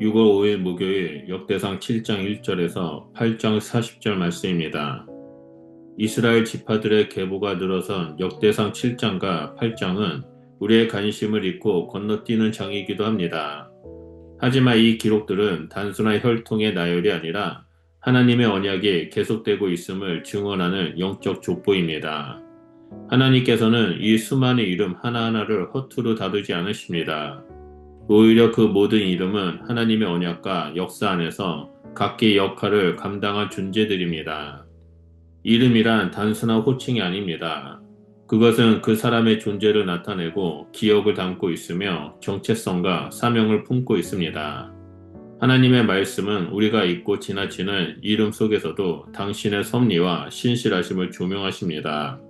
6월 5일 목요일 역대상 7장 1절에서 8장 40절 말씀입니다. 이스라엘 지파들의 계보가 늘어선 역대상 7장과 8장은 우리의 관심을 잃고 건너뛰는 장이기도 합니다. 하지만 이 기록들은 단순한 혈통의 나열이 아니라 하나님의 언약이 계속되고 있음을 증언하는 영적 족보입니다. 하나님께서는 이 수많은 이름 하나하나를 허투루 다루지 않으십니다. 오히려 그 모든 이름은 하나님의 언약과 역사 안에서 각기 역할을 감당한 존재들입니다. 이름이란 단순한 호칭이 아닙니다. 그것은 그 사람의 존재를 나타내고 기억을 담고 있으며 정체성과 사명을 품고 있습니다. 하나님의 말씀은 우리가 잊고 지나치는 이름 속에서도 당신의 섭리와 신실하심을 조명하십니다.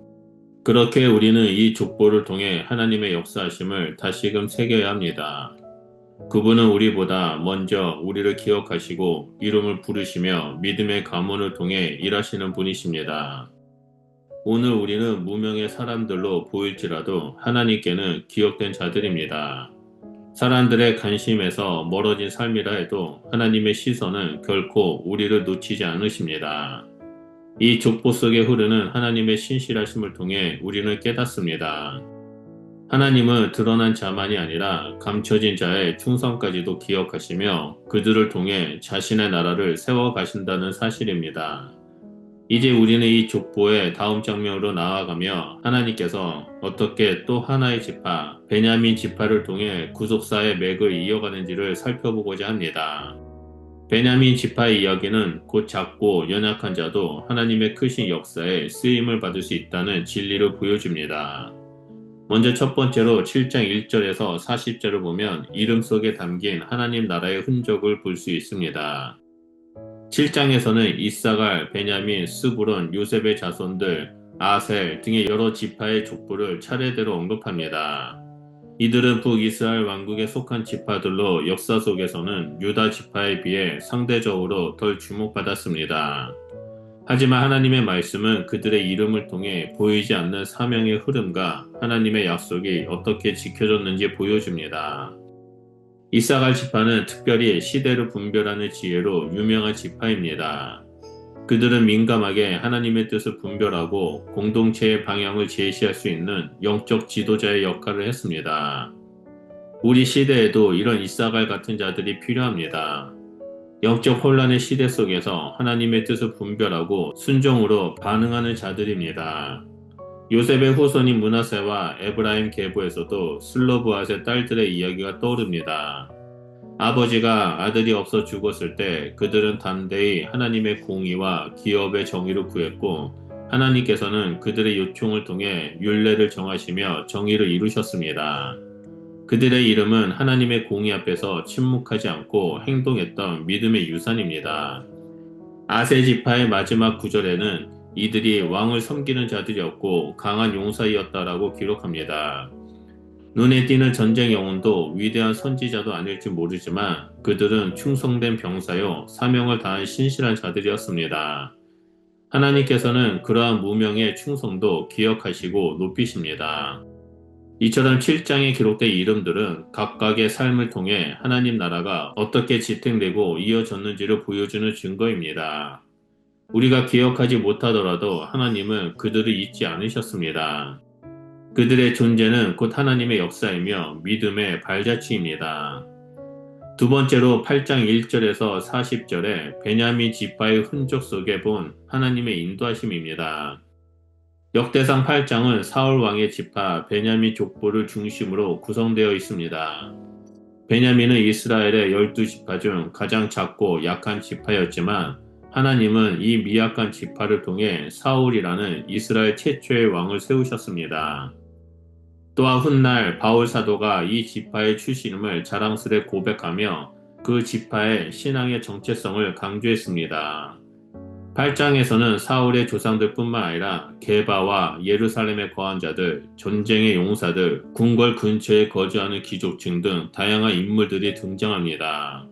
그렇게 우리는 이 족보를 통해 하나님의 역사하심을 다시금 새겨야 합니다. 그분은 우리보다 먼저 우리를 기억하시고 이름을 부르시며 믿음의 가문을 통해 일하시는 분이십니다. 오늘 우리는 무명의 사람들로 보일지라도 하나님께는 기억된 자들입니다. 사람들의 관심에서 멀어진 삶이라 해도 하나님의 시선은 결코 우리를 놓치지 않으십니다. 이 족보 속에 흐르는 하나님의 신실하심을 통해 우리는 깨닫습니다. 하나님은 드러난 자만이 아니라 감춰진 자의 충성까지도 기억하시며 그들을 통해 자신의 나라를 세워 가신다는 사실입니다. 이제 우리는 이 족보의 다음 장면으로 나아가며 하나님께서 어떻게 또 하나의 지파, 베냐민 지파를 통해 구속사의 맥을 이어가는지를 살펴보고자 합니다. 베냐민 지파의 이야기는 곧 작고 연약한 자도 하나님의 크신 역사에 쓰임을 받을 수 있다는 진리를 보여줍니다. 먼저 첫 번째로 7장 1절에서 40절을 보면 이름 속에 담긴 하나님 나라의 흔적을 볼 수 있습니다. 7장에서는 이사갈, 베냐민, 스불론, 요셉의 자손들, 아셀 등의 여러 지파의 족보를 차례대로 언급합니다. 이들은 북이스라엘 왕국에 속한 지파들로 역사 속에서는 유다 지파에 비해 상대적으로 덜 주목받았습니다. 하지만 하나님의 말씀은 그들의 이름을 통해 보이지 않는 사명의 흐름과 하나님의 약속이 어떻게 지켜졌는지 보여줍니다. 이사갈 지파는 특별히 시대를 분별하는 지혜로 유명한 지파입니다. 그들은 민감하게 하나님의 뜻을 분별하고 공동체의 방향을 제시할 수 있는 영적 지도자의 역할을 했습니다. 우리 시대에도 이런 이사갈 같은 자들이 필요합니다. 영적 혼란의 시대 속에서 하나님의 뜻을 분별하고 순종으로 반응하는 자들입니다. 요셉의 후손인 문하세와 에브라임 계보에서도 슬로브앗의 딸들의 이야기가 떠오릅니다. 아버지가 아들이 없어 죽었을 때 그들은 담대히 하나님의 공의와 기업의 정의를 구했고 하나님께서는 그들의 요청을 통해 윤례를 정하시며 정의를 이루셨습니다. 그들의 이름은 하나님의 공의 앞에서 침묵하지 않고 행동했던 믿음의 유산입니다. 아세 지파의 마지막 구절에는 이들이 왕을 섬기는 자들이었고 강한 용사이었다라고 기록합니다. 눈에 띄는 전쟁 영웅도 위대한 선지자도 아닐지 모르지만 그들은 충성된 병사요 사명을 다한 신실한 자들이었습니다. 하나님께서는 그러한 무명의 충성도 기억하시고 높이십니다. 이처럼 7장에 기록된 이름들은 각각의 삶을 통해 하나님 나라가 어떻게 지탱되고 이어졌는지를 보여주는 증거입니다. 우리가 기억하지 못하더라도 하나님은 그들을 잊지 않으셨습니다. 그들의 존재는 곧 하나님의 역사이며 믿음의 발자취입니다. 두 번째로 8장 1절에서 40절에 베냐민 지파의 흔적 속에 본 하나님의 인도하심입니다. 역대상 8장은 사울 왕의 지파 베냐민 족보를 중심으로 구성되어 있습니다. 베냐민은 이스라엘의 12지파 중 가장 작고 약한 지파였지만 하나님은 이 미약한 지파를 통해 사울이라는 이스라엘 최초의 왕을 세우셨습니다. 또한 훗날 바울 사도가 이 지파의 출신임을 자랑스레 고백하며 그 지파의 신앙의 정체성을 강조했습니다. 8장에서는 사울의 조상들 뿐만 아니라 게바와 예루살렘에 거한 자들, 전쟁의 용사들, 궁궐 근처에 거주하는 귀족층 등 다양한 인물들이 등장합니다.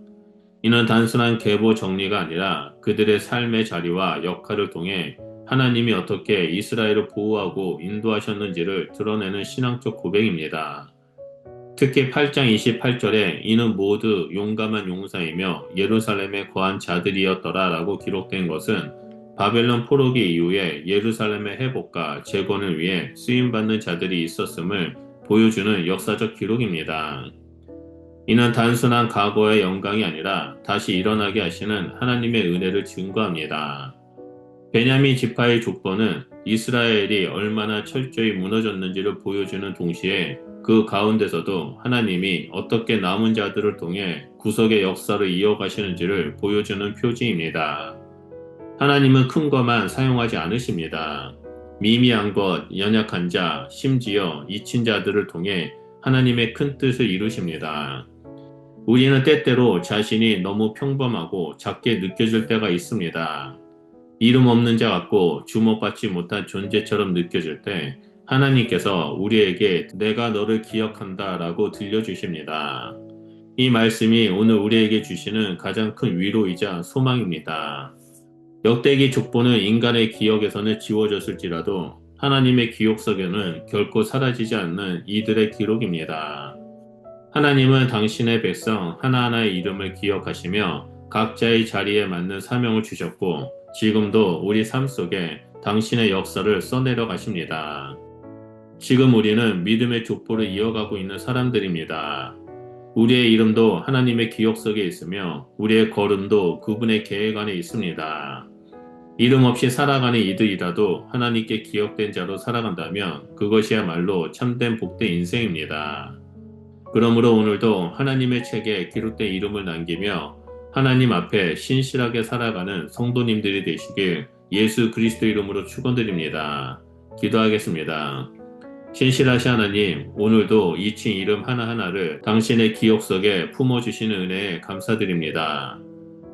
이는 단순한 계보 정리가 아니라 그들의 삶의 자리와 역할을 통해 하나님이 어떻게 이스라엘을 보호하고 인도하셨는지를 드러내는 신앙적 고백입니다. 특히 8장 28절에 이는 모두 용감한 용사이며 예루살렘에 거한 자들이었더라 라고 기록된 것은 바벨론 포로기 이후에 예루살렘의 회복과 재건을 위해 쓰임받는 자들이 있었음을 보여주는 역사적 기록입니다. 이는 단순한 과거의 영광이 아니라 다시 일어나게 하시는 하나님의 은혜를 증거합니다. 베냐민 지파의 족보는 이스라엘이 얼마나 철저히 무너졌는지를 보여주는 동시에 그 가운데서도 하나님이 어떻게 남은 자들을 통해 구속의 역사를 이어가시는지를 보여주는 표지입니다. 하나님은 큰 것만 사용하지 않으십니다. 미미한 것, 연약한 자, 심지어 잊힌 자들을 통해 하나님의 큰 뜻을 이루십니다. 우리는 때때로 자신이 너무 평범하고 작게 느껴질 때가 있습니다. 이름 없는 자 같고 주목받지 못한 존재처럼 느껴질 때 하나님께서 우리에게 내가 너를 기억한다 라고 들려주십니다. 이 말씀이 오늘 우리에게 주시는 가장 큰 위로이자 소망입니다. 역대기 족보는 인간의 기억에서는 지워졌을지라도 하나님의 기억석에는 결코 사라지지 않는 이들의 기록입니다. 하나님은 당신의 백성 하나하나의 이름을 기억하시며 각자의 자리에 맞는 사명을 주셨고 지금도 우리 삶 속에 당신의 역사를 써내려 가십니다. 지금 우리는 믿음의 족보를 이어가고 있는 사람들입니다. 우리의 이름도 하나님의 기억 속에 있으며 우리의 걸음도 그분의 계획 안에 있습니다. 이름 없이 살아가는 이들이라도 하나님께 기억된 자로 살아간다면 그것이야말로 참된 복된 인생입니다. 그러므로 오늘도 하나님의 책에 기록된 이름을 남기며 하나님 앞에 신실하게 살아가는 성도님들이 되시길 예수 그리스도 이름으로 축원드립니다. 기도하겠습니다. 신실하신 하나님, 오늘도 이칭 이름 하나하나를 당신의 기억 속에 품어주시는 은혜에 감사드립니다.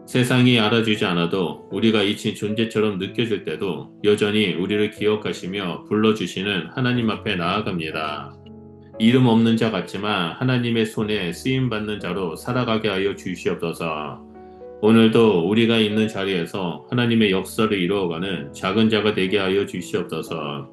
세상이 알아주지 않아도 우리가 이친 존재처럼 느껴질 때도 여전히 우리를 기억하시며 불러주시는 하나님 앞에 나아갑니다. 이름 없는 자 같지만 하나님의 손에 쓰임받는 자로 살아가게 하여 주시옵소서. 오늘도 우리가 있는 자리에서 하나님의 역사를 이루어가는 작은 자가 되게 하여 주시옵소서.